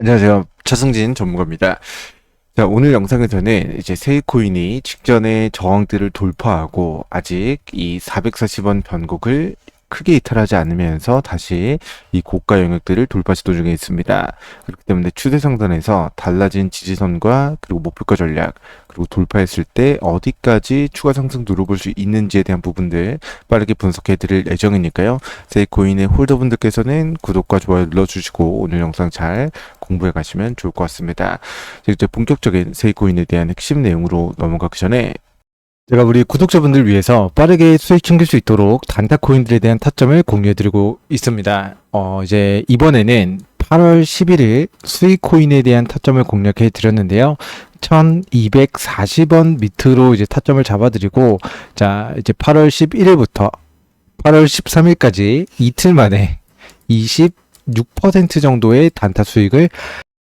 안녕하세요. 차승진 전문가입니다. 자, 오늘 영상에서는 이제 세이코인이 직전의 저항들을 돌파하고 아직 이 440원 변곡을 크게 이탈하지 않으면서 다시 이 고가 영역들을 돌파 시도 중에 있습니다. 그렇기 때문에 추세 상단에서 달라진 지지선과 그리고 목표가 전략 그리고 돌파했을 때 어디까지 추가 상승 누려볼 수 있는지에 대한 부분들 빠르게 분석해 드릴 예정이니까요. 세이코인의 홀더분들께서는 구독과 좋아요 눌러주시고 오늘 영상 잘 공부해 가시면 좋을 것 같습니다. 이제 본격적인 세이코인에 대한 핵심 내용으로 넘어가기 전에 제가 우리 구독자분들 위해서 빠르게 수익 챙길 수 있도록 단타 코인들에 대한 타점을 공유해드리고 있습니다. 어, 이제 이번에는 8월 11일 수익 코인에 대한 타점을 공략해 드렸는데요. 1240원 밑으로 이제 타점을 잡아드리고, 자, 이제 8월 11일부터 8월 13일까지 이틀 만에 26% 정도의 단타 수익을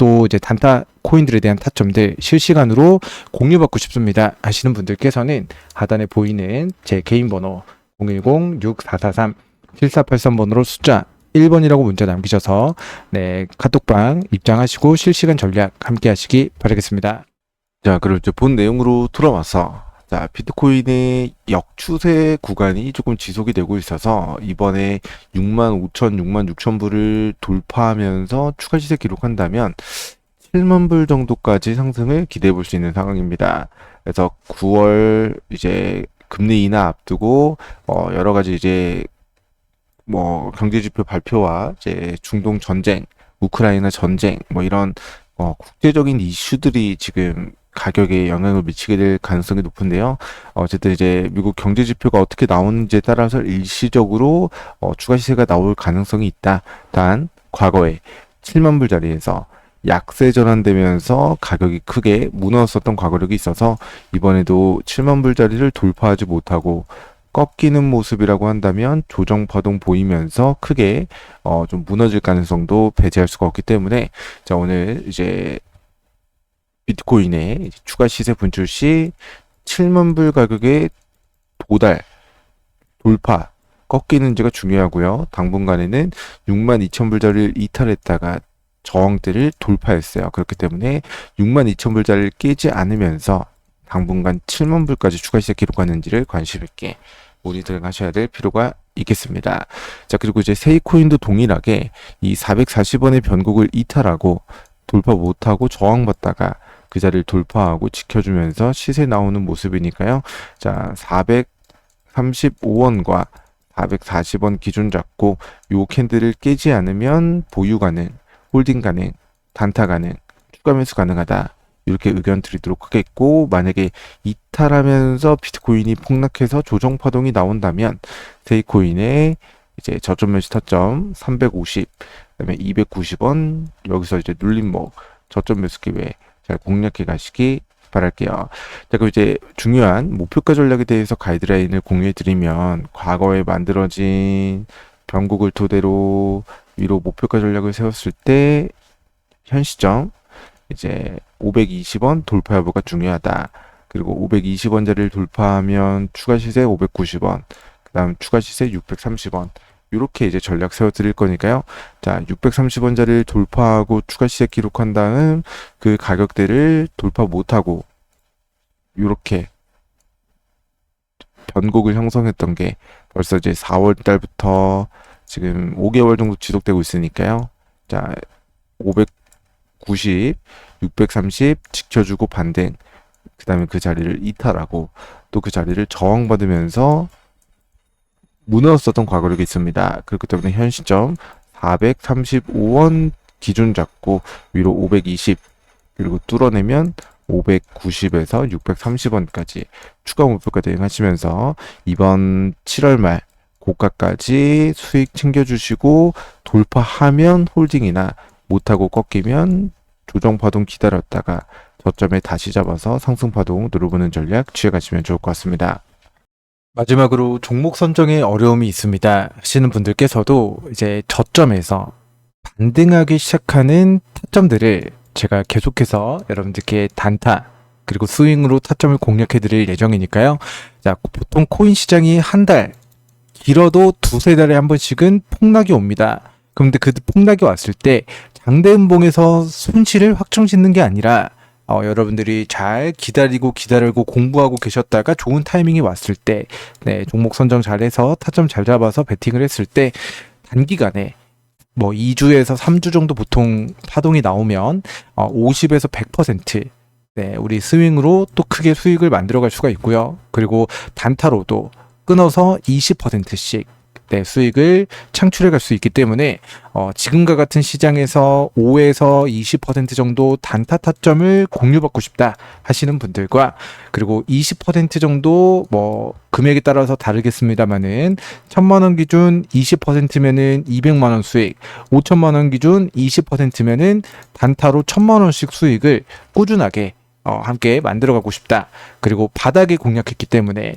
또 이제 단타 코인들에 대한 타점들 실시간으로 공유받고 싶습니다 하시는 분들께서는 하단에 보이는 제 개인 번호 010-6443-7483번으로 숫자 1번이라고 문자 남기셔서 네 카톡방 입장하시고 실시간 전략 함께 하시기 바라겠습니다. 자, 그럼 이제 본 내용으로 돌아와서 자, 비트코인의 역추세 구간이 조금 지속이 되고 있어서 이번에 6만 5천, 6만 6천 불을 돌파하면서 추가 시세 기록한다면 7만 불 정도까지 상승을 기대해 볼 수 있는 상황입니다. 그래서 9월 이제 금리 인하 앞두고 어 여러 가지 이제 뭐 경제 지표 발표와 이제 중동 전쟁, 우크라이나 전쟁 뭐 이런 어 국제적인 이슈들이 지금 가격에 영향을 미치게 될 가능성이 높은데요. 어쨌든 이제 미국 경제 지표가 어떻게 나오는지에 따라서 일시적으로 어, 추가 시세가 나올 가능성이 있다. 단 과거에 7만 불 자리에서 약세 전환되면서 가격이 크게 무너졌었던 과거력이 있어서 이번에도 7만 불 자리를 돌파하지 못하고 꺾이는 모습이라고 한다면 조정 파동 보이면서 크게 어, 좀 무너질 가능성도 배제할 수가 없기 때문에 자 오늘 이제 비트코인의 추가 시세 분출 시 7만 불 가격의 도달, 돌파, 꺾이는지가 중요하고요. 당분간에는 6만 2천 불자리를 이탈했다가 저항대를 돌파했어요. 그렇기 때문에 6만 2천 불자리를 깨지 않으면서 당분간 7만 불까지 추가 시세 기록하는지를 관심 있게 모니터링 하셔야 될 필요가 있겠습니다. 자, 그리고 이제 세이코인도 동일하게 이 440원의 변곡을 이탈하고 돌파 못하고 저항받다가 그 자리를 돌파하고 지켜주면서 시세 나오는 모습이니까요. 자, 435원과 440원 기준 잡고 요 캔들을 깨지 않으면 보유 가능, 홀딩 가능, 단타 가능, 추가 매수 가능하다. 이렇게 의견 드리도록 하겠고 만약에 이탈하면서 비트코인이 폭락해서 조정 파동이 나온다면 세이코인의 이제 저점 매수 타점 350 그다음에 290원 여기서 이제 눌림목 저점 매수 기회 잘 공략해 가시기 바랄게요. 자, 그럼 이제 중요한 목표가 전략에 대해서 가이드라인을 공유해 드리면 과거에 만들어진 변곡을 토대로 위로 목표가 전략을 세웠을 때 현 시점 이제 520원 돌파 여부가 중요하다. 그리고 520원 자리를 돌파하면 추가 시세 590원, 그 다음 추가 시세 630원. 이렇게 이제 전략 세워 드릴 거니까요. 자, 630원짜리를 돌파하고 추가 시세 기록한 다음 그 가격대를 돌파 못하고 이렇게 변곡을 형성했던 게 벌써 이제 4월 달부터 지금 5개월 정도 지속되고 있으니까요. 자, 590, 630 지켜주고 반등. 그 다음에 그 자리를 이탈하고 또 그 자리를 저항받으면서 무너졌었던 과거력이 있습니다. 그렇기 때문에 현 시점 435원 기준 잡고 위로 520 그리고 뚫어내면 590에서 630원까지 추가 목표가 대응하시면서 이번 7월 말 고가까지 수익 챙겨주시고 돌파하면 홀딩이나 못하고 꺾이면 조정 파동 기다렸다가 저점에 다시 잡아서 상승 파동 누려보는 전략 취해가시면 좋을 것 같습니다. 마지막으로 종목 선정에 어려움이 있습니다 하시는 분들께서도 이제 저점에서 반등하기 시작하는 타점들을 제가 계속해서 여러분들께 단타 그리고 스윙으로 타점을 공략해 드릴 예정이니까요. 자, 보통 코인 시장이 한 달, 길어도 두세 달에 한 번씩은 폭락이 옵니다. 그런데 그 폭락이 왔을 때 장대음봉에서 손실을 확정 짓는 게 아니라 어, 여러분들이 잘 기다리고 기다리고 공부하고 계셨다가 좋은 타이밍이 왔을 때, 네, 종목 선정 잘해서 타점 잘 잡아서 베팅을 했을 때 단기간에 뭐 2주에서 3주 정도 보통 파동이 나오면 어, 50에서 100% 네, 우리 스윙으로 또 크게 수익을 만들어 갈 수가 있고요. 그리고 단타로도 끊어서 20%씩 네, 수익을 창출해 갈 수 있기 때문에 어, 지금과 같은 시장에서 5에서 20% 정도 단타 타점을 공유받고 싶다 하시는 분들과 그리고 20% 정도 뭐 금액에 따라서 다르겠습니다만은 천만 원 기준 20%면은 200만 원 수익, 5천만 원 기준 20%면은 단타로 천만 원씩 수익을 꾸준하게 어, 함께 만들어가고 싶다. 그리고 바닥에 공략했기 때문에